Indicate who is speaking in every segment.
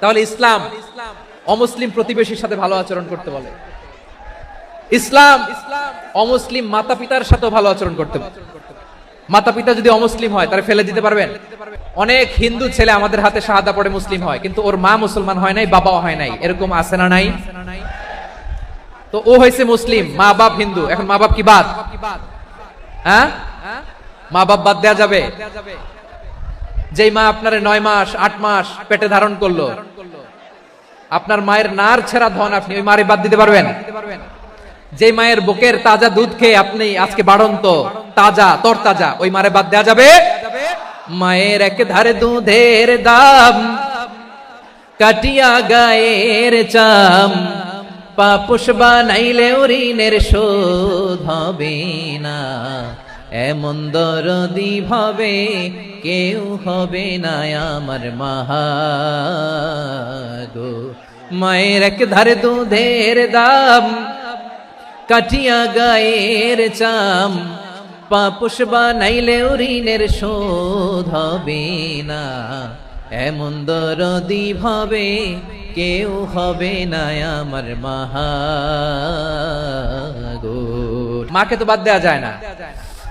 Speaker 1: তাহলে ইসলাম অমুসলিম প্রতিবেশীর সাথে ভালো আচরণ করতে বলে। ইসলাম অমুসলিম মাতা পিতার সাথে ভালো আচরণ করতে বলে। মাতা পিতা যদি অমুসলিম হয়, তাহলে ফেলে দিতে পারবেন? অনেক হিন্দু ছেলে আমাদের হাতে শাহাদা পড়ে মুসলিম হয়, কিন্তু ওর মা মুসলমান হয় নাই, বাবাও হয় নাই। এরকম আছে না নাই? তো ও হয়েছে মুসলিম মা বাপ হিন্দু, এখন মা বাপ কি বাদ? হ্যাঁ? মা বাপ বাদ দেয়া যাবে? যেই মা আপনার নয় মাস, আট মাস পেটে ধারণ করল, আপনার মায়ের নার ছেঁড়া ধন আপনি ওই মারে বাদ দিতে পারবেন। যে মায়ের বুকের তাজা দুধ খেয়ে আপনি আজকে বাড়ন্ত, তাজা তর তাজা ওই মারে বাদ দেওয়া যাবে? মায়ের এক ধারে দুধের দাম, কাটিয়া গায়ের চাম, পাপুষ বানাইলে ঋণের শোধ হবে না। এমন দরদি ভাবে কেউ হবে না আমার মাহাগো মায়ের এক ধারে দুধের দাম কাটিয়া গায়ের চাম, পাপুষ বানাইলে ঋণের শোধ হবে না। এমন দরদি ভাবে কেউ হবে না আমার মাহাগো মাকে তো বাদ দেওয়া যায় না।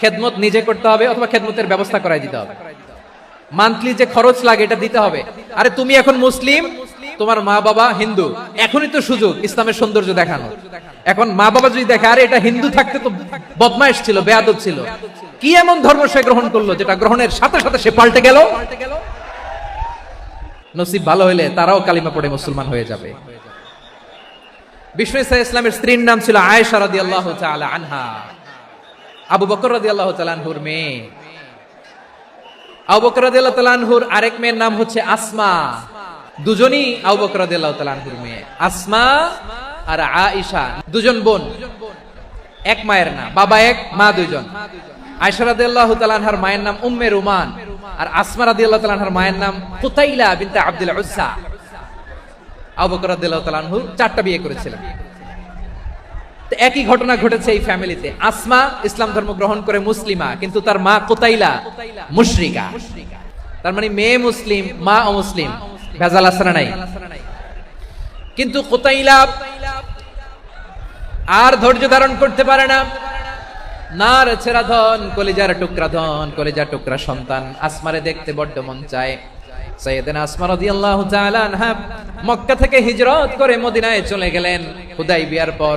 Speaker 1: খেদমত নিজে করতে হবে অথবা খেদমতের ব্যবস্থা করাই দিতে হবে। মান্থলি যে খরচ লাগে, এটা দিতে হবে। আরে তুমি এখন মুসলিম, তোমার মা বাবা হিন্দু। এখনই তো সুযোগ ইসলামের সৌন্দর্য দেখানো এখন মা বাবা যদি দেখে, আরে এটা হিন্দু থাকতে তো বদমাইশ ছিল, বেয়াদব ছিল। কি এমন ধর্ম সে গ্রহণ করল যেটা গ্রহণের সাথে সাথে সে পাল্টে গেল? নসিব ভালো হইলে তারাও কালিমা পড়ে মুসলমান হয়ে যাবে। বিষ্ণু ইসলামের স্ত্রীর নাম ছিল আয়েশা রাদিয়াল্লাহু তাআলা আনহা। আবু বকর রাদিয়াল্লাহু তাআলা আনহুর মেয়ে। আবু বকর রাদিয়াল্লাহু তাআলা আনহুর আরেক মেয়ের নাম হচ্ছে আসমা। দুজনই আবু বকর রাদিয়াল্লাহু তাআলা আনহুর মেয়ে। আসমা আর আয়েশা, দুজন বোন। এক মায়ের নাম, বাবা এক, মা দুজন আয়েশা রাদিয়াল্লাহু তাআলা আনহার মায়ের নাম উম্মে রুমান আর আসমা রাদিয়াল্লাহু তাআলা আনহার মায়ের নাম কুতাইলা বিনতে আব্দুল উজ্জা। আবু বকর রাদিয়াল্লাহু তাআলা আনহু চারটা বিয়ে করেছিলেন। একই ঘটনা ঘটেছে এই ফ্যামিলিতে। আসমা ইসলাম ধর্ম গ্রহণ করে মুসলিমা, কিন্তু তার মা কোতাইলা মুশরিকা। তার মানে মেয়ে মুসলিম, মা অমুসলিম, ভেজাল আসানা নাই? কিন্তু কোতাইলা আর ধৈর্য ধারণ করতে পারে না। নার ছেড়া ধন, কলিজার টুকরা ধন, কলিজার টুকরা সন্তান। আসমারে দেখতে বড্ড মন চায়। আসমা রাদিয়াল্লাহু তাআলা আনহা মক্কা থেকে হিজরত করে মদিনায় চলে গেলেন। হুদাই বিয়ার পর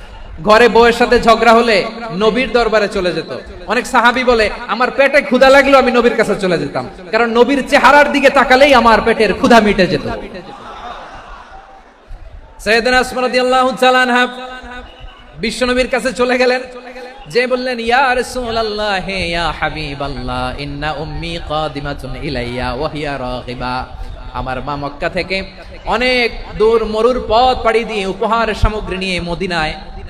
Speaker 1: ঘরে বউয়ের সাথে ঝগড়া হলে নবীর দরবারে চলে যেত। অনেক সাহাবি বলে, আমার পেটে ক্ষুধা লাগল, আমি নবীর কাছে চলে যেতাম। কারণ নবীর চেহারার দিকে তাকালেই আমার পেটের ক্ষুধা মিটে যেত। বিশ্বনবীর কাছে চলে গেলেন। যে বললেন, ইয়া রাসূলুল্লাহ হে ইয়া হাবিবাল্লাহ, ইন্না উম্মি কাদিমাতুন ইলাইয়া, ওয়া হিয়া রাগিবা। আমার মা মক্কা থেকে অনেক দূর মরুর পথ পাড়ি দিয়ে উপহার সামগ্রী নিয়ে মদিনায়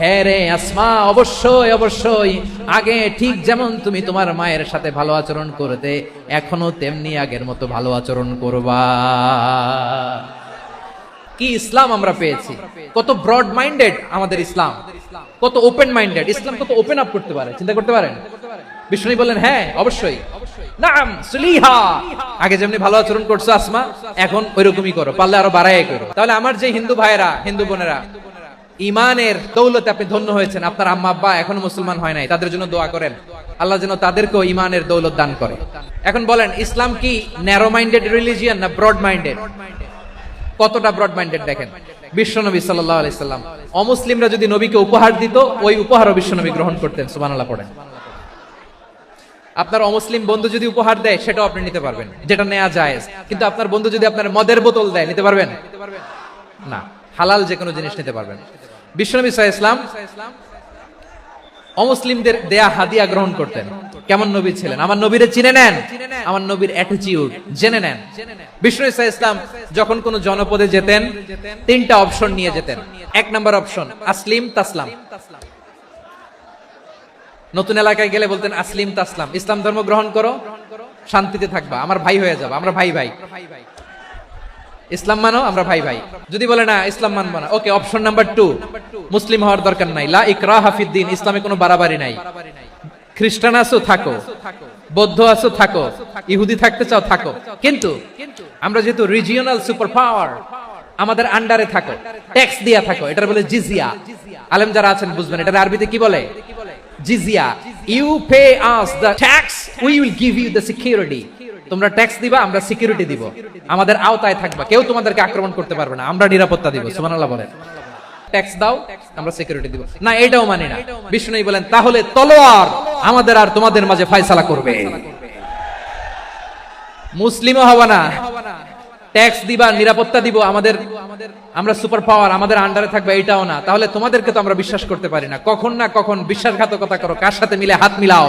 Speaker 1: হ্যাঁ রে, আসমা, অবশ্যই অবশ্যই। আগে ঠিক যেমন তুমি তোমার মায়ের সাথে ভালো আচরণ করতে, এখনও তেমনি আগের মতো ভালো আচরণ করবা। কি ইসলাম আমরা পেয়েছি। কত ব্রড মাইন্ডেড আমাদের ইসলাম। কত ওপেন মাইন্ডেড ইসলাম কত ওপেন আপ করতে পারে, চিন্তা করতে পারেন? বিষ্ণু বললেন হ্যাঁ অবশ্যই। নাম, সুলিহা। আগে যেমনি ভালো আচরণ করছ, আসমা, এখন ওইরকমই করো, পারলে আরও বাড়াই করো। তাহলে আমার যে হিন্দু ভাইয়েরা, হিন্দু বোনেরা ইমানের দৌলতে আপনি ধন্য হয়েছেন। আপনার আম্মা, আব্বা এখনও মুসলমান হয় নাই। তাদের জন্য দোয়া করেন। আল্লাহ যেন তাদেরকেও ইমানের দৌলত দান করে। এখন বলেন, ইসলাম কি ন্যারো মাইন্ডেড রিলিজিয়ান না ব্রড মাইন্ডেড কতটা ব্রড মাইন্ডেড দেখেন? বিশ্বনবী সাল্লাহ আলাইসাল্লাম অমুসলিমরা যদি নবীকে উপহার দিত, ওই উপহারও বিশ্বনবী গ্রহণ করতেন, সুবহানাল্লাহ পড়েন। আপনার অমুসলিম বন্ধু যদি উপহার দেয়, সেটাও আপনি নিতে পারবেন। যেটা নেওয়া যায় কিন্তু আপনার বন্ধু যদি আপনার মদের বোতল দেয়, নিতে পারবেন? না। হালাল যে কোনো জিনিস নিতে পারবেন। বিশ্বনবী সাহা ইসলাম অমুসলিমদের দেয়া হাদিয়া গ্রহণ করতেন। কেমন নবী ছিলেন? আমার নবীরে চিনে নেন। আমার নবীর অ্যাটিটিউড জেনে নেন। বিষ্ণু ইসা ইসলাম যখন কোন জনপদে যেতেন, তিনটা অপশন নিয়ে যেতেন। এক নম্বর অপশন আসলিম তাসলাম। নতুন এলাকায় গেলে বলতেন, আসলিম তাসলাম। ইসলাম ধর্ম গ্রহণ করো, শান্তিতে থাকবা। আমার ভাই হয়ে যাবা। আমরা ভাই ভাই। ইসলাম মানো, আমরা ভাই ভাই। যদি বলে না, ইসলাম মানবো না। ওকে অপশন নাম্বার টু মুসলিম হওয়ার দরকার নাই। লা ইকরা হাফিদ্দিন ইসলামে কোনো বাড়াবাড়ি নাই। খ্রিস্টান আছো, থাকো। বৌদ্ধ আছো, থাকো। ইহুদি থাকতে চাও, থাকো। কিন্তু আমরা যেহেতু রিজিওনাল সুপার পাওয়ার আমাদের আন্ডারে থাকো। ট্যাক্স দিয়া থাকো। এটা বলে জিজিয়া। আলেম যারা আছেন, বুঝবেন। এটা আরবিতে কি বলে? জিজিয়া। You pay us the tax we will give you the security তোমরা ট্যাক্স দিবা আমরা সিকিউরিটি দিব। আমাদের আওতায় থাকবা। কেউ তোমাদেরকে আক্রমণ করতে পারবে না। আমরা নিরাপত্তা দিব সুবহানাল্লাহ বলেন। ট্যাক্স দাও আমরা সিকিউরিটি দিব। না এটাও মানি না। বিষ্ণু বলেন তাহলে তলোয়ার আমাদের আর তোমাদের মাঝে ফয়সালা করবে। মুসলিমও হবে না। ট্যাক্স দিবা নিরাপত্তা দিব আমাদের আমরা সুপার পাওয়ার আমাদের আন্ডারে থাকবে এটাও না। তাহলে তোমাদেরকে তো আমরা বিশ্বাস করতে পারি না। কখন না কখন বিশ্বাসঘাতকতা করো কার সাথে মিলে হাত মিলাও।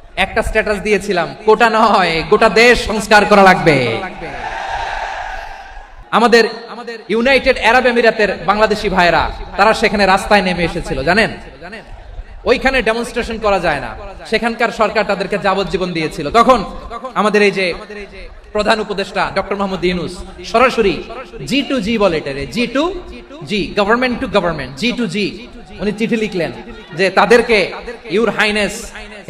Speaker 1: একটা স্ট্যাটাস দিয়েছিলাম কোটা নয়, গোটা দেশ সংস্কার করা লাগবে। আমাদের আমাদের ইউনাইটেড আরব এমিরাতের বাংলাদেশি ভাইরা তারা সেখানে রাস্তায় নেমে এসেছিল, জানেন? ওইখানে ডেমনস্ট্রেশন করা যায় না। সেখানকার সরকার তাদেরকে যাবজ্জীবন দিয়েছিল। তখন আমাদের এই যে প্রধান উপদেষ্টা ডক্টর মোহাম্মদ ইউনুস, সরাসরি জি টু জি বলে এটারে G to G government to government G to G উনি চিঠি লিখলেন যে তাদেরকে ইউর হাইনেস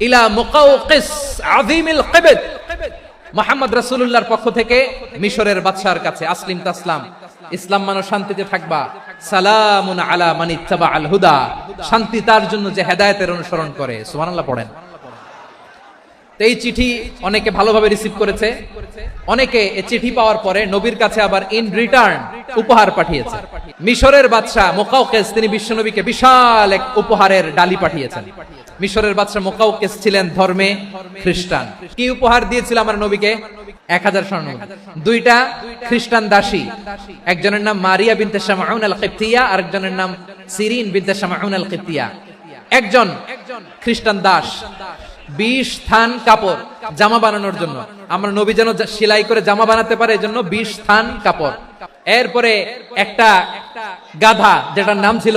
Speaker 1: ইলা কিবত। রাসূলুল্লাহর পক্ষ থেকে মিশরের বাদশার কাছে আসলিম তাসলাম। ইসলাম মানো শান্তিতে থাকবা। সালামুন আলা মান ইত্তাবা আল হুদা। শান্তি তার জন্য যে হেদায়েতের অনুসরণ করে। সুবহানাল্লাহ পড়েন। এই চিঠি অনেকে ভালোভাবে রিসিভ করেছে। অনেকে এই চিঠি পাওয়ার পরে নবীর কাছে আবার ইন রিটার্ন উপহার পাঠিয়েছে। মিশরের বাদশাহ মোকাউকেস, তিনি বিশ্বনবীকে বিশাল এক উপহারের ডালি পাঠিয়েছেন। মিশরের বাদশাহ মোকাউকেস ছিলেন ধর্মে খ্রিস্টান। কি উপহার দিয়েছিল আমার নবীকে? এক হাজার স্বর্ণ। দুইটা খ্রিস্টান দাসী। একজনের নাম মারিয়া বিনতে শামাউন আল কিপ্তিয়া আরেকজনের নাম সিরিন বিনতে শামাউন আল কিপ্তিয়া একজন খ্রিস্টান দাস। বিশ থান কাপড় জামা বানানোর জন্য। আমরা নবী যেন সেলাই করে জামা বানাতে পারে, এজন্য বিশ থান কাপড়। এরপরে একটা গাধা, যেটার নাম ছিল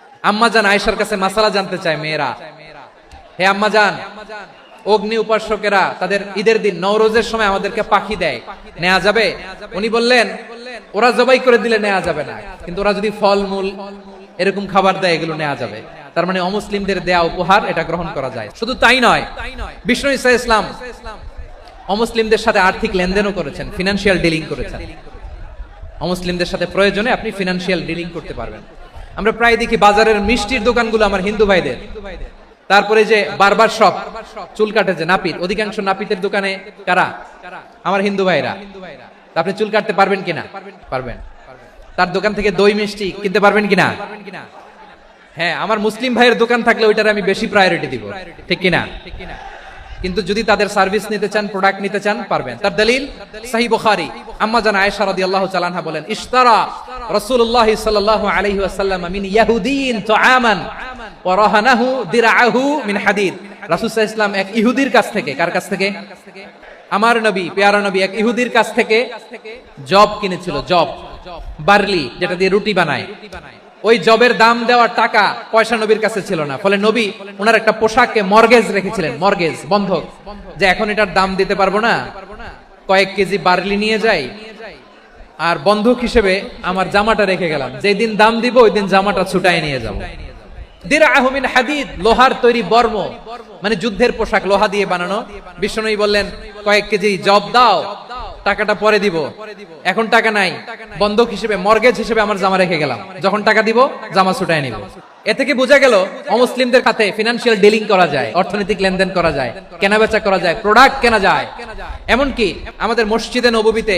Speaker 1: আম্মা জান আয়েশার কাছে মাসালা জানতে চায় মেয়েরা। হে আম্মা জান, অগ্নি উপাসকেরা তাদের ঈদের দিন নওরোজের সময় আমাদেরকে পাখি দেয়। নেওয়া যাবে? উনি বললেন, ওরা জবাই করে দিলে নেওয়া যাবে না। কিন্তু ওরা যদি ফলমূল, এরকম খাবার দেয়, এগুলো নেওয়া যাবে। তার মানে অমুসলিমদের দেয়া উপহার, এটা গ্রহণ করা যায়। শুধু তাই নয়, বিষ্ণু ইসা ইসলাম অমুসলিমদের সাথে আর্থিক লেনদেনও করেছেন ফিনান্সিয়াল ডিলিং করেছেন। অমুসলিমদের সাথে প্রয়োজনে আপনি ফিনান্সিয়াল ডিলিং করতে পারবেন। আমরা প্রায় দেখি বাজারের মিষ্টির দোকানগুলো আমার হিন্দু ভাইদের। তারপরে যে বারবার শপ, চুল কাটে যে নাপিত, অধিকাংশ নাপিতের দোকানে কারা? আমার হিন্দু ভাইরা। আপনি চুল কাটতে পারবেন কিনা? পারবেন। তার দোকান থেকে দই মিষ্টি কিনতে পারবেন কিনা? হ্যাঁ আমার মুসলিম ভাইয়ের দোকান থাকলে ওইটার আমি বেশি প্রায়োরিটি দিব। ঠিক কিনা? কিন্তু যদি তাদের সার্ভিস নিতে চান প্রোডাক্ট নিতে চান, পারবেন। তার দলিল সাহি বুখারী। আম্মা জান আয়েশা রাদিয়াল্লাহু তাআলা বলেন, ইশতারা রাসূলুল্লাহ সাল্লাল্লাহু আলাইহি ওয়াসাল্লাম মিন ওয়া রাহানাহু দিরআহু মিন হাদিদ। রাসূল ওয়াসাল্লাম এক ইহুদির কাছ থেকে, কার কাছ থেকে? আমার নবী, পেয়ারা নবী এক ইহুদির কাছ থেকে জব কিনেছিল, জব। বার্লি, যেটা দিয়ে রুটি বানায়। ওই জবের দাম দেওয়ার টাকা পয়সা নবীর কাছে ছিল না। ফলে নবী ওনার একটা পোশাককে মর্গেজ রেখেছিলেন, মর্গেজ, বন্ধক। যে এখন এটার দাম দিতে পারব না। কয়েক কেজি বার্লি নিয়ে যাই আর বন্ধক হিসেবে আমার জামাটা রেখে গেলাম। যেদিন দাম দিব ওই দিন জামাটা ছুটাই নিয়ে যাব। দিরআহুমিন হাদিদ, লোহার তৈরি বর্ম। মানে যুদ্ধের পোশাক, লোহা দিয়ে বানানো। বিষ্ণুই বললেন, কয়েক কেজি জব দাও, টাকাটা পরে দিব। এখন টাকা নাই। বন্ধক হিসেবে, মর্গেজ হিসেবে আমার জামা রেখে গেলাম। যখন টাকা দিব, জামা ছুটাই নিব। এ থেকে বোঝা গেল, অমুসলিমদের খাতে ফিনান্সিয়াল ডিলিং করা যায়, অর্থনৈতিক লেনদেন করা যায় কেনা বেচা করা যায় প্রোডাক্ট কেনা যায়। এমনকি আমাদের মসজিদে, নববীতে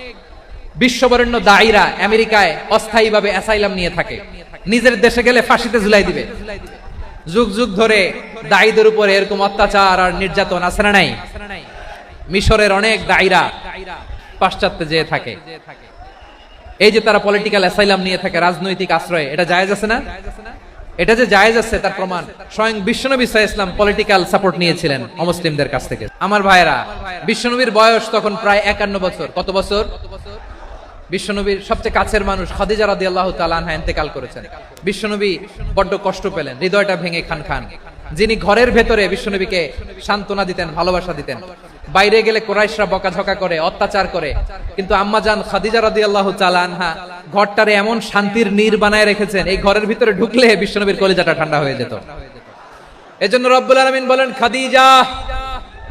Speaker 1: বিশ্ববরেণ্য দায়ীরা আমেরিকায় অস্থায়ীভাবে অ্যাসাইলাম নিয়ে থাকে। নিজের দেশে গেলে ফাঁসিতে ঝুলাই দিবে। যুগ যুগ ধরে দায়ীদের উপরে এরকম অত্যাচার আর নির্যাতন আছে না নাই? মিশরের অনেক দায়ীরা পাশ্চাত্যে যেয়ে থাকে। এই যে তারা পলিটিক্যাল অ্যাসাইলাম নিয়ে থাকে, রাজনৈতিক আশ্রয়, এটা জায়েজ আছে না? এটা যে জায়েজ আছে, তার প্রমাণ স্বয়ং বিশ্বনবী সাহা ইসলাম পলিটিক্যাল সাপোর্ট নিয়েছিলেন অমুসলিমদের কাছ থেকে। আমার ভাইয়েরা, বিশ্বনবীর বয়স তখন প্রায় একান্ন বছর। কত বছর? বিশ্বনবীর সবচেয়ে কাছের মানুষ খাদিজা রাদিয়াল্লাহু তাআলা আনহা ইন্তেকাল করেছেন। বিশ্বনবী বড্ড কষ্ট পেলেন, হৃদয়টা ভেঙে খান খান। যিনি ঘরের ভেতরে বিশ্বনবীকে সান্ত্বনা দিতেন, ভালোবাসা দিতেন। বাইরে গেলে কোরাইশরা বকাঝকা করে, অত্যাচার করে। কিন্তু আম্মা আম্মাজান খাদিজা রাদিয়াল্লাহু তাআলা আনহা ঘরটারে এমন শান্তির নীর বানায় রেখেছেন, এই ঘরের ভিতরে ঢুকলে বিশ্বনবীর কলিজাটা ঠান্ডা হয়ে যেত। এজন্য রব্বুল আলামিন বলেন, খাদিজা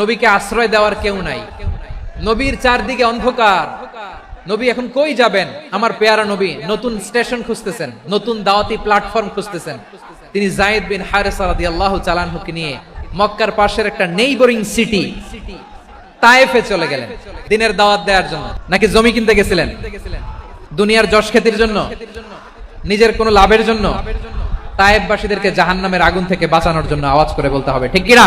Speaker 1: নবীকে আশ্রয় দেওয়ার কেউ নাই। নবীর চারদিকে অন্ধকার। নবী এখন কই যাবেন? আমার পেয়ারা নবী নতুন স্টেশন খুঁজতেছেন, নতুন দাওয়াতি প্ল্যাটফর্ম খুঁজতেছেন। তিনি জায়েদ বিন হারেসা রাদিয়াল্লাহু চালানহুকে নিয়ে মক্কার পাশের একটা নেইবরিং সিটি তায়েফে চলে গেলেন, দিনের দাওয়াত দেওয়ার জন্য। নাকি জমি কিনতে গেছিলেন? দুনিয়ার যশ খ্যাতির জন্য? নিজের কোনো লাভের জন্য? তায়েববাসীদেরকে জাহান্নামের আগুন থেকে বাঁচানোর জন্য আওয়াজ করে বলতে হবে। ঠিক কিনা?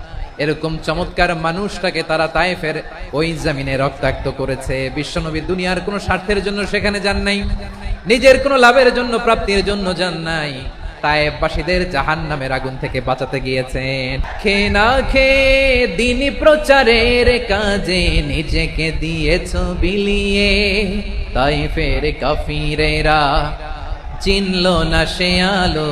Speaker 1: এরকম চমৎকার মানুষটাকে তারা তায়েফের ওই জামিনে রক্তাক্ত করেছে। বিশ্বনবী দুনিয়ার কোনো স্বার্থের জন্য সেখানে যান নাই, নিজের কোনো লাভের জন্য, প্রাপ্তির জন্য যান নাই। তায়েববাসীদের জাহান নামের আগুন থেকে বাঁচাতে গিয়েছেন। খে না খে দিনী প্রচারের কাজে নিজেকে দিয়েছ বিলিয়ে। তাইফের কাফিরেরা চিনল না সে আলো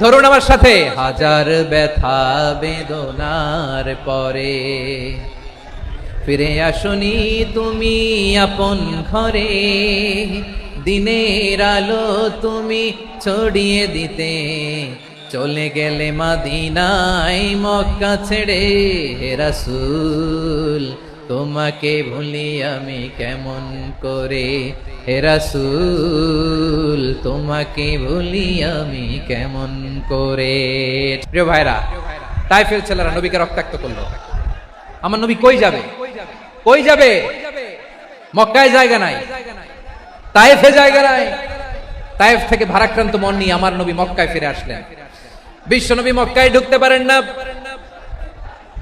Speaker 1: ধরুন আমার সাথে। হাজার ব্যথা বেদনার পরে ফিরে আসনি তুমি আপন ঘরে। দিনের আলো তুমি ছড়িয়ে দিতে। চলে গেলে মাদিনাই মক্কা ছেড়ে হেরাসুল তোমাকে ভুলি আমি কেমন করে? হেরাসুল তোমাকে ভুলি আমি কেমন করে? প্রিয় ভাইরা তাইফের ছেলেরা নবীকে রক্তাক্ত করল। আমার নবী কই যাবে? কই যাবে? মক্কায় জায়গা নাই। তাইফে জায়গা নাই। তাইফ থেকে ভারাক্রান্ত মন নিয়ে আমার নবী মক্কায় ফিরে আসলেন। বিশ্ব নবী মক্কায় ঢুকতে পারেন না।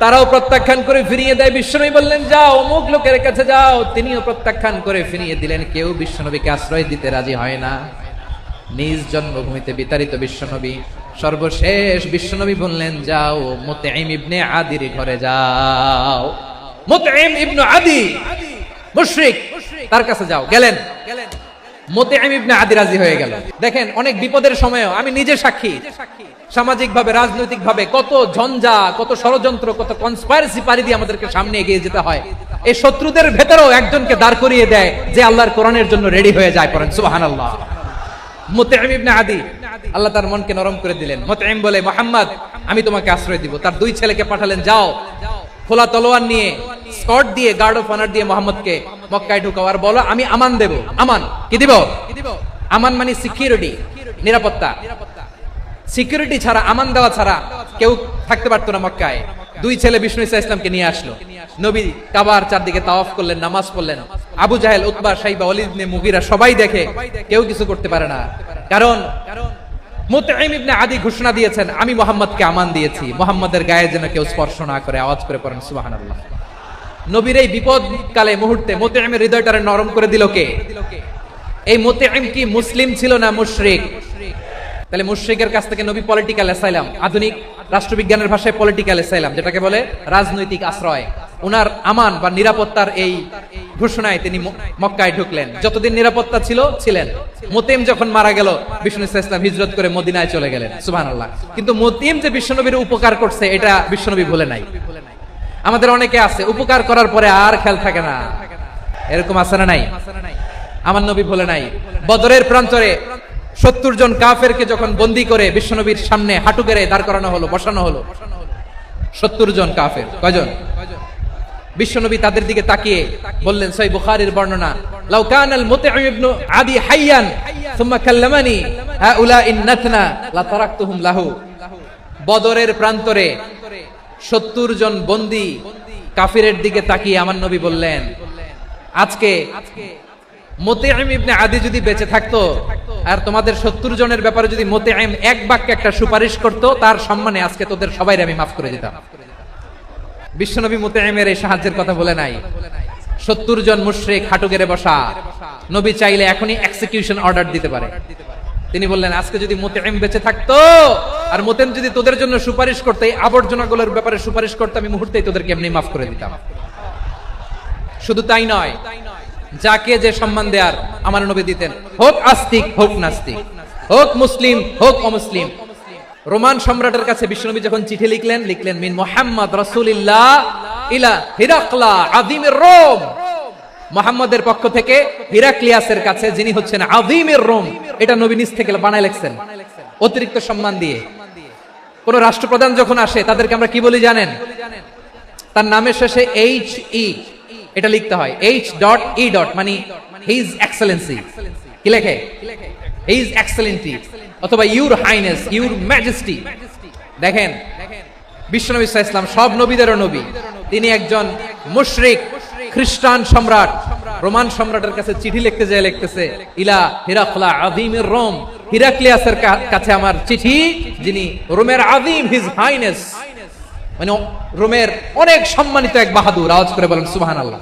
Speaker 1: তারাও প্রত্যাখ্যান করে ফিরিয়ে দেয়। বিশ্বনবী বললেন, যাও, অমুক লোকের কাছে যাও। তিনিও প্রত্যাখ্যান করে ফিরিয়ে দিলেন। কেউ বিশ্বনবীকে আশ্রয় দিতে রাজি হয় না। নিজ জন্মভূমিতে বিতাড়িত বিশ্বনবী, সর্বশেষ বিশ্বনবী বললেন, যাও মুতাইম ইবনে আদির ঘরে যাও। মুতাইম ইবনে আদি, মুশরিক, তার কাছে যাও। গেলেন গেলেন। গেল। দেখেন, অনেক বিপদের আমি নিজে সাক্ষী। কত ঝঞ্ঝা, কত ষড়যন্ত্র, কত পারি দিয়ে আমাদেরকে সামনে এগিয়ে যেতে হয়। এই শত্রুদের ভেতরেও একজনকে দাঁড় করিয়ে দেয় যে আল্লাহর কোরআনের জন্য রেডি হয়ে যায় পড়েন, সুবহানাল্লাহ। মুতাইম আদি, আল্লাহ তার মনকে নরম করে দিলেন। বলে, মোহাম্মদ, আমি তোমাকে আশ্রয় দিব। তার দুই ছেলেকে পাঠালেন, যাও। খোলা তলোয়ার নিয়ে, স্কট দিয়ে গার্ড অফ অনার দিয়ে মোহাম্মদকে মক্কায় ঢুকাও। আর বলো, আমি আমান দেব। আমান, কি দিব? আমান মানে সিকিউরিটি নিরাপত্তা। সিকিউরিটি ছাড়া, আমান দেওয়া ছাড়া কেউ থাকতে পারতো না মক্কায়। দুই ছেলে বিষ্ণু ইসা ইসলামকে নিয়ে আসলো। নবী কাবার চারদিকে তাওয়াফ করলেন, নামাজ পড়লেন। আবু জাহেল, উতবা, সাইবা অলিদ মুগিরা সবাই দেখে কেউ কিছু করতে পারে না। কারণ মুতাইম ইবনে আদি ঘোষণা দিয়েছেন, আমি মোহাম্মদকে আমান দিয়েছি। মোহাম্মদের গায়ে যেন কেউ স্পর্শ না করে, আওয়াজ করে পড়েন, সুবহানাল্লাহ। নবীর এই বিপদ কালে মুহূর্তে মোতাইমের হৃদয়টারে নরম করে দিল কে? এই মোতাইম কি মুসলিম ছিল না মুশরিক? তাহলে মুশ্রিকের কাছ থেকে নবী পলিটিক্যাল অ্যাসাইলাম আধুনিক রাষ্ট্রবিজ্ঞানের ভাষায় পলিটিক্যাল অ্যাসাইলাম যেটাকে বলে রাজনৈতিক আশ্রয়। উনার আমান বা নিরাপত্তার এই ঘোষণায় তিনি মক্কায় ঢুকলেন। যতদিন নিরাপত্তা ছিল, ছিলেন। মোতেম যখন মারা গেল, বিষ্ণু ইসলাম হিজরত করে মদিনায় চলে গেলেন। সুবহানাল্লাহ। কিন্তু মোতিম যে বিশ্বনবীর উপকার করছে, এটা বিশ্বনবী ভুলে নাই। আমাদের অনেকে আছে, উপকার করার পরে আর খেয়াল থাকে না। এরকম আছে না নাই? আমার নবী ভুলে নাই। বদরের প্রান্তরে সত্তর জন কাফেরকে যখন বন্দি করে বিশ্বনবীর সামনে হাঁটু গেড়ে দাঁড় করানো হলো, বসানো হলো, সত্তর জন কাফের। কয়জন? বিশ্বনবী তাদের দিকে তাকিয়ে বললেন সই বুখারীর বর্ণনা, লাউ কানাল মুতঈম ইবনু আদি হাইয়ান, সুম্মা কাল্লামানি হাউলা ইন্নাতনা লা তারাকতুহুম লাহু। বদরের প্রান্তরে সত্তর জন বন্দি কাফিরের দিকে তাকিয়ে আমার নবী বললেন, আজকে মোতেআইম ইবনে আদি যদি বেঁচে থাকতো, আর তোমাদের সত্তর জনের ব্যাপারে যদি মোতেআইম এক বাক্যে একটা সুপারিশ করত, তার সম্মানে আজকে তোদের সবাই আমি মাফ করে দিতাম। বিশ্বনবী মোতেআইমের এই সাহায্যের কথা বলে নাই। সত্তর জন মুশরিক হাঁটু গেড়ে বসা। নবী চাইলে এখনই এক্সিকিউশন অর্ডার দিতে পারে। তিনি বললেন, আজকে যদি মোতেআইম বেঁচে থাকতো, আর মোতেম যদি তোদের জন্য সুপারিশ করতে, এই আবর্জনাগুলোর ব্যাপারে সুপারিশ করতে, আমি মুহূর্তেই তোদেরকে এমনি মাফ করে দিতাম। শুধু তাই নয়, যাকে যে সম্মান দেয়ার, আমার নবী দিতেন। হোক আস্তিক, হোক নাস্তিক। হোক মুসলিম, হোক অমুসলিম। রোমান সম্রাটের কাছে বিশ্বনবী যখন চিঠি লিখলেন লিখলেন, মিন মোহাম্মদ রাসূলিল্লাহ ইলা হিরাকলা আযীমের রোম। মোহাম্মদের পক্ষ থেকে হিরাক্লিয়াসের কাছে, যিনি হচ্ছেন আদিমের রোম, এটা নবী নিজ থেকে বানায় লিখছেন, অতিরিক্ত সম্মান দিয়ে। কোন রাষ্ট্রপ্রধান যখন আসে, তাদেরকে আমরা কি বলি জানেন? তার নামের শেষে এইচ ই এটা লিখতে হয় এইচ ডট ই ডট মানে হিজ এক্সেলেন্সি কি লেখে? হিজ এক্সেলেন্টি অথবা ইউর হাইনেস ইউর ম্যাজেস্টি দেখেন, বিশ্বনবী সাল্লাল্লাহু ইসলাম সব নবীদেরও নবী। তিনি একজন মুশরিক, খ্রিস্টান সম্রাট। রোমান সম্রাটের কাছে চিঠি লিখতে যায়, লিখতেছে, ইলা হিরাকলা আযীমের রোম। হিরাক্লিয়াসের কাছে আমার চিঠি, যিনি রোমের আদিম হিজ হাইনেস মানে রোমের অনেক সম্মানিত এক বাহাদুর। আওয়াজ করে বলেন সুবাহান আল্লাহ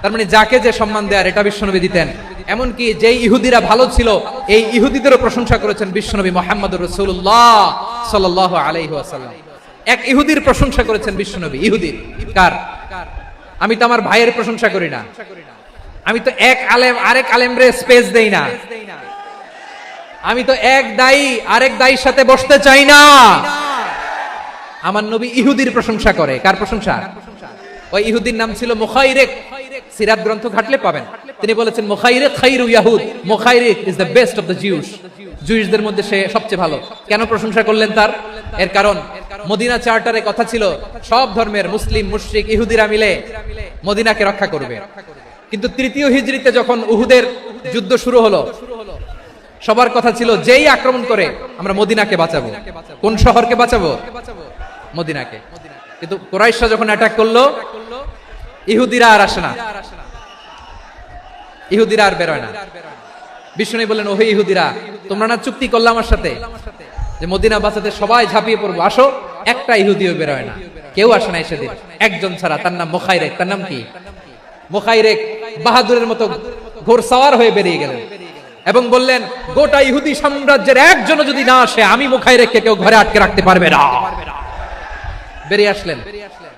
Speaker 1: তার মানে যাকে যে সম্মান দেয়ার এটা বিশ্বনবী দিতেন। এমনকি যেই ইহুদিরা ভালো ছিল, এই ইহুদিদেরও প্রশংসা করেছেন বিশ্বনবী মোহাম্মদ রসুল্লাহ সাল্লাহ আলাইহি এক ইহুদির প্রশংসা করেছেন বিশ্বনবী ইহুদির কার? আমি তো আমার ভাইয়ের প্রশংসা করি না। আমি তো এক আলেম, আরেক আলেমরে স্পেস দেই না। আমি তো এক দায়ী, আরেক দায়ীর সাথে বসতে চাই না। আমার নবী ইহুদির প্রশংসা করে। কার প্রশংসা? ওই ইহুদির নাম ছিল মুখাইরেক। সিরাত গ্রন্থ ঘাটলে পাবেন। তিনি বলেছেন, মুখাইরেক খাইরু ইয়াহুদ। মুখাইরেক is the best of the Jews জুইসদের মধ্যে সে সবচেয়ে ভালো। কেন প্রশংসা করলেন তার? এর কারণ, মদিনা চার্টারে কথা ছিল, সব ধর্মের মুসলিম, মুশরিক, ইহুদিরা মিলে মদিনাকে রক্ষা করবে। কিন্তু তৃতীয় হিজরিতে যখন উহুদের যুদ্ধ শুরু হলো, সবার কথা ছিল, যেই আক্রমণ করে আমরা মদিনাকে বাঁচাবো। কোন শহরকে বাঁচাবো? মদিনাকে। কিন্তু কোরাইশা যখন অ্যাটাক করল ইহুদিরা আর আসে না। ইহুদিরা আর বেরোয় না। বিষ্ণু বললেন, ওহে ইহুদিরা, তোমরা না চুক্তি করলাম আমার সাথে যে মদিনা বাঁচাতে সবাই ঝাঁপিয়ে পড়ব? আসো, একটা ইহুদিও বেরোয় না। কেউ আসে না সেদিন। একজন ছাড়া, তার নাম মোখাইরেক। তার নাম কি? মোখাইরেক বাহাদুরের মতো ঘোরসাওয়ার হয়ে বেরিয়ে গেলেন এবং বললেন, গোটা ইহুদি সাম্রাজ্যের একজনও যদি না আসে, আমি মোখাইরেককে কেউ ঘরে আটকে রাখতে পারবে না। বেরিয়ে আসলেন।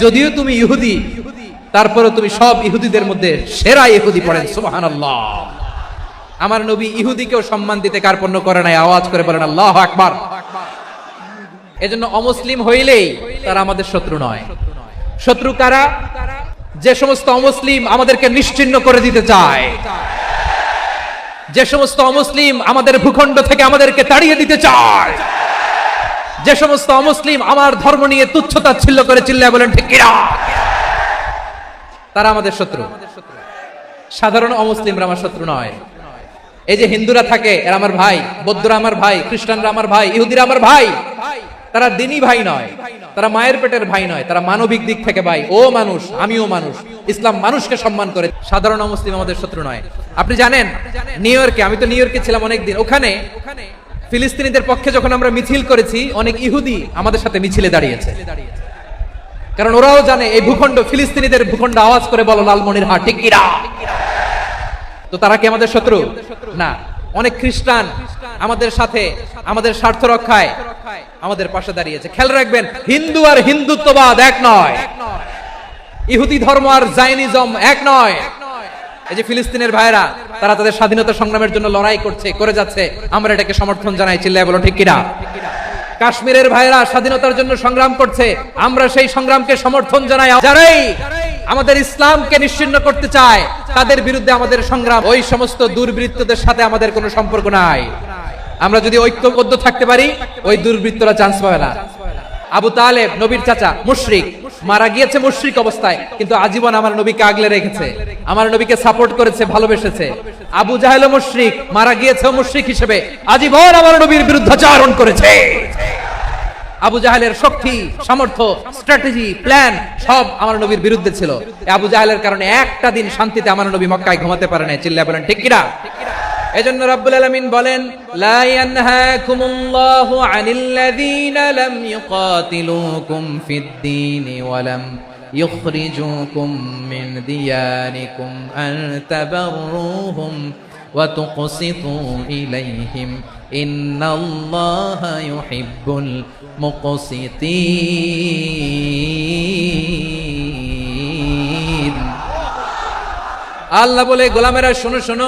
Speaker 1: যদিও তুমি ইহুদি তারপরে তুমি সব ইহুদিদের মধ্যে সেরা ইহুদি পড়েন, সুবহানাল্লাহ। আমার নবী ইহুদিকেও সম্মান দিতে কার্পণ্য করে নাই, আওয়াজ করে বলেন, আল্লাহ আকবার। এজন্য অমুসলিম হইলেই তারা আমাদের শত্রু নয়। শত্রু কারা? যে সমস্ত অমুসলিম আমাদেরকে নিশ্চিহ্ন করে দিতে চায়। যে সমস্ত অমুসলিম আমাদের ভূখণ্ড থেকে আমাদেরকে তাড়িয়ে দিতে চায়। যে সমস্ত অমুসলিম আমার ধর্ম নিয়ে তুচ্ছতা ছিল করে চিল্লায় বলেন, ঠিক কিনা? তারা আমাদের শত্রু। সাধারণ অমুসলিমরা আমার শত্রু নয়। এই যে হিন্দুরা থাকে, এরা আমার ভাই, বৌদ্ধরা আমার ভাই, খ্রিস্টানরা আমার ভাই, ইহুদিরা আমার ভাই, তারা দিনই ভাই নয়। তারা মায়ের পেটের ভাই নয়, তারা মানবিক দিক থেকে ভাই। ও মানুষ, আমিও মানুষ। ইসলাম মানুষকে সম্মান করে। সাধারণ মুসলিম আমাদের শত্রু নয়। আপনি জানেন, নিউ ইয়র্কে, আমি তো নিউ ইয়র্কে ছিলাম অনেকদিন, ওখানে ফিলিস্তিনিদের পক্ষে যখন আমরা মিছিল করেছি, অনেক ইহুদি আমাদের সাথে মিছিলে দাঁড়িয়েছে। কারণ ওরাও জানে এই ভূখণ্ড, ফিলিস্তিনিদের ভূখণ্ড আওয়াজ করে বলো লালমনির হাট? তো তারা কি আমাদের শত্রু? না। অনেক খ্রিস্টান আমাদের সাথে, আমাদের স্বার্থ রক্ষায় আমাদের পাশে দাঁড়িয়েছে। খেয়াল রাখবেন, হিন্দু আর হিন্দুত্ববাদ এক নয়। ইহুদি ধর্ম আর জাইনিজম এক নয়। এই যে ফিলিস্তিনের ভাইরা তারা তাদের স্বাধীনতা সংগ্রামের জন্য লড়াই করছে, করে যাচ্ছে। আমরা এটাকে সমর্থন জানাই, চিল্লায় বলো, ঠিক কিনা? কাশ্মীরের ভাইরা স্বাধীনতার জন্য সংগ্রাম করছে, আমরা সেই সংগ্রামকে সমর্থন জানাই। যারাই আমাদের ইসলামকে নিশ্চিন্ন করতে চায়, তাদের বিরুদ্ধে আমাদের সংগ্রাম। ওই সমস্ত দুর্বৃত্তদের সাথে আমাদের কোনো সম্পর্ক নাই। আমরা যদি ঐক্যবদ্ধ থাকতে পারি, ওই দুর্বৃত্তরা চান্স পাবে না। আবু তালেব, নবীর চাচা, মুশরিক। মারা গিয়েছে মুশরিক অবস্থায়, কিন্তু আজীবন আমার নবীকে আগলে রেখেছে। আমার নবীকে সাপোর্ট করেছে, ভালোবেসেছে। আবু জাহেল মুশরিক, মারা গিয়েছে মুশরিক হিসেবে, আজীবন আমার নবীর বিরুদ্ধাচারণ করেছে। আবু জাহেলের শক্তি, সামর্থ্য স্ট্র্যাটেজি প্ল্যান সব আমার নবীর বিরুদ্ধে ছিল। আবু জাহেলের কারণে একটা দিন শান্তিতে আমার নবী মক্কায় ঘুমাতে পারে না চিল্লা বলেন, ঠিক কিনা? এজন্য রাব্বুল আলামিন বলেন লা ইয়ানহাকুমুল্লাহু আনিল্লাযীনা লাম ইউকাতিলুকুম ফিদ-দীনি ওয়া লাম يخرجوكم من دياركم أن تبروهم وتقسطوا إليهم إن الله يحب المقسطين আল্লাহ বলে গোলামেরা শোনো শোনো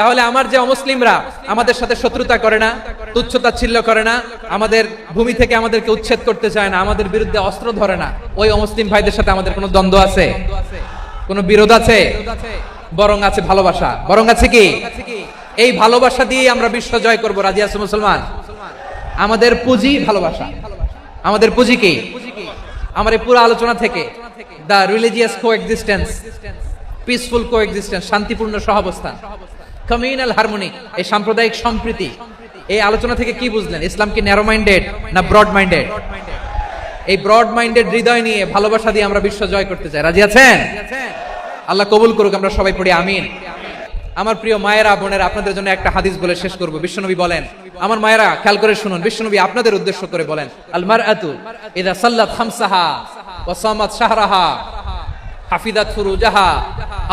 Speaker 1: তাহলে আমার যে অমুসলিমরা আমাদের সাথে শত্রুতা করে না তুচ্ছতাচ্ছিল্য করে না, আমাদের ভূমি থেকে আমাদেরকে উচ্ছেদ করতে চায় না, আমাদের বিরুদ্ধে অস্ত্র ধরে না, ওই অমুসলিম ভাইদের সাথে আমাদের কোনো দ্বন্দ্ব আছে? কোনো বিরোধ আছে? বরং আছে ভালোবাসা। বরং আছে কি? এই ভালোবাসা দিয়ে আমরা বিশ্ব জয় করব, রাজি আছে মুসলমান? আমাদের পুঁজি ভালোবাসা। আমাদের পুঁজি কি? আমার এই পুরো আলোচনা থেকে the religious coexistence peaceful coexistence শান্তিপূর্ণ সহাবস্থান। কমিউনাল হারমোনি এই সাম্প্রদায়িক সম্প্রীতি এই আলোচনা থেকে কি বুঝলেন ইসলাম কি ন্যারো মাইন্ডেড না ব্রড মাইন্ডেড এই ব্রড মাইন্ডেড হৃদয় নিয়ে ভালোবাসা দিয়ে আমরা বিশ্ব জয় করতে চাই রাজি আছেন আল্লাহ কবুল করুক আমরা সবাই পড়ি আমিন আমার প্রিয় মায়েরা বোনেরা, আপনাদের জন্য একটা হাদিস বলে শেষ করব। বিশ্বনবী বলেন, আমার মায়েরা, খেয়াল করে শুনুন, বিশ্বনবী আপনাদের উদ্দেশ্য করে বলেন আল মারআতু ইদা সাল্লাত খামসাহা ওয়া সামাত শাহরাহা হাফিদাত ফুরুজাহা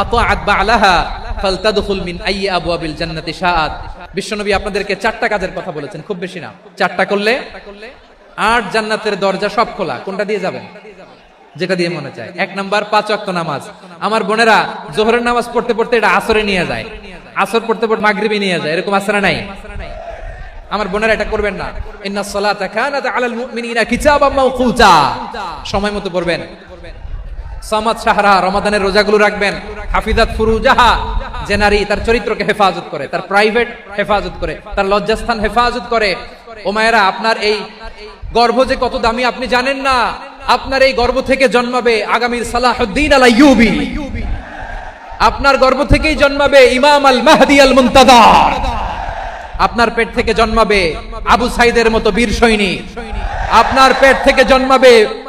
Speaker 1: আতাআত বা'লাহা নামাজ। আমার বোনেরা জোহরের নামাজ পড়তে পড়তে এটা আসরে নিয়ে যায়। আসর পড়তে পড়তে মাগরিবে নিয়ে যায়। এরকম আসরা নাই। আমার বোনেরা এটা করবেন না। আলাল সময় মতো পড়বেন। সামাদ সাহারা রমাদানের রোজাগুলো রাখবেন। হাফিজাত ফুরুজাহা যে নারী তার চরিত্রকে হেফাজত করে, তার প্রাইভেট হেফাজত করে, তার লজ্জাস্থান হেফাজত করে। ও মায়েরা, আপনার এই গর্ভ যে কত দামি আপনি জানেন না? আপনার এই গর্ভ থেকে জন্মাবে আগামীর সালাহুদ্দিন আল ইউবি আপনার গর্ভ থেকেই জন্মাবে ইমাম আল মাহদি আল মুনতাদার আপনার পেট থেকে জন্মাবে আবু সাইদের মতো বীর সৈনিক আপনার পেট থেকে জন্মাবে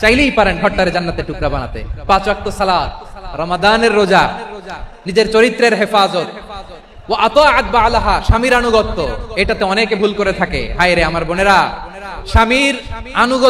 Speaker 1: চাইলেই পারেন ঘরটারে জান্নাতে টুকরা বানাতে। পাঁচ ওয়াক্ত সালাত, রমাদানের রোজা, নিজের চরিত্রের হেফাজত। ও আতাআত বালাহা, স্বামীর আনুগত্য। এটাতে অনেকে ভুল করে থাকে। হায় রে আমার বোনেরা, স্বামীর আনুগত্য